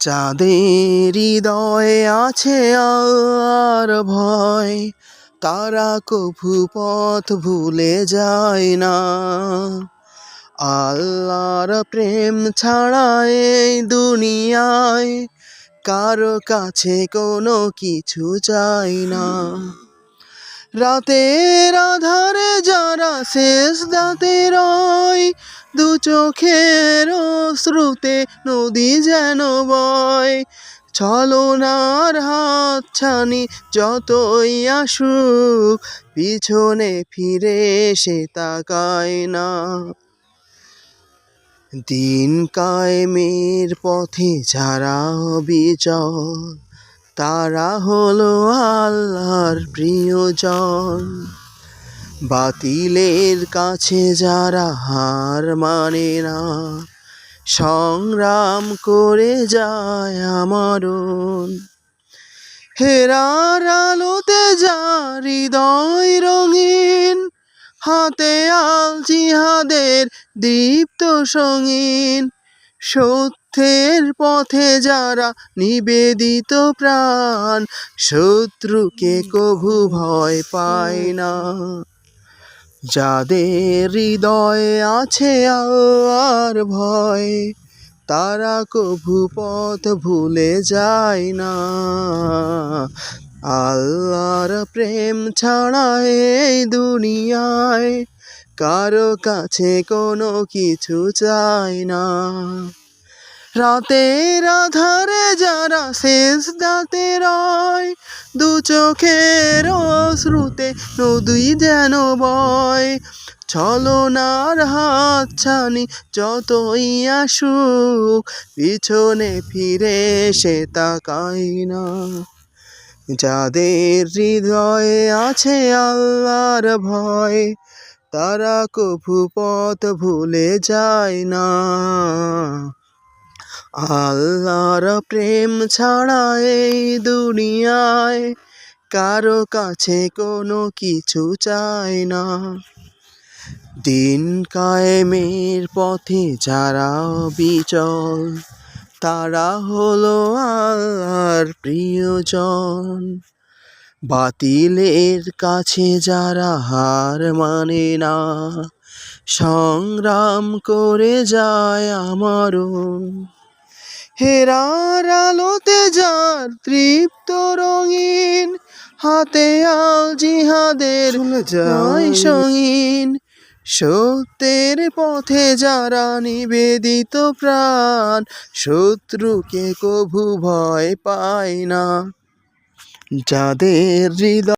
যাদের হৃদয়ে আছে আর ভয়, তারা কভু পথ ভুলে যায় না। আল্লাহর প্রেম ছাড়া এই দুনিয়ায় কারও কাছে কোনো কিছু চাই না। রাতের আধারে যারা শেষ দাতে রয় দু চোখের শ্রুতে নদী যেন বয়। ছলনার হাত ছানি যতই আসুক, পিছনে ফিরে সে তাকায় না। দিন কায়েমের পথে যারা অবিচল তারা হলো আল্লাহর প্রিয়জন। বাতিলের কাছে যারা হার মানে না, সংগ্রাম করে যায় আমারণ। হেরার আলোতে যা হৃদয় রঙিন, হাতে আল জিহাদের দীপ্ত সঙ্গীন। সত্যের পথে যারা নিবেদিত প্রাণ, শত্রুকে কভু ভয় পায় না। যাদের হৃদয়ে আছে আর ভয়, তারা কভু পথ ভুলে যায় না। আল্লাহর প্রেম ছাড়া এই দুনিয়ায় কারও কাছে কোনো কিছু চায় না। রাতের আধারে যারা শেষ দাতে রয়, দু চোখের শ্রুতে নদী যেন বয়। ছলনার হাত ছানি যতই আসুক, পিছনে ফিরে সে তাকাই না। যাদের হৃদয়ে আছে আল্লাহর ভয়, তারা কভু পথ ভুলে যায় না। আল্লাহর প্রেম ছাড়া এই দুনিয়ায় কারও কাছে কোনো কিছু চায় না। দিন কায়েমের পথে যারা বিচল তারা হলো আল্লাহর প্রিয়জন। বাতিলের কাছে যারা হার মানে না, সংগ্রাম করে যায় আমারণ হেরার আলোতে যার তৃপ্ত রঙিন হাতে আল জিহাদের জয় সঙ্গীন। সত্যের পথে যারা নিবেদিত প্রাণ শত্রুকে কভু ভয় পায় না। যাদের হৃদয়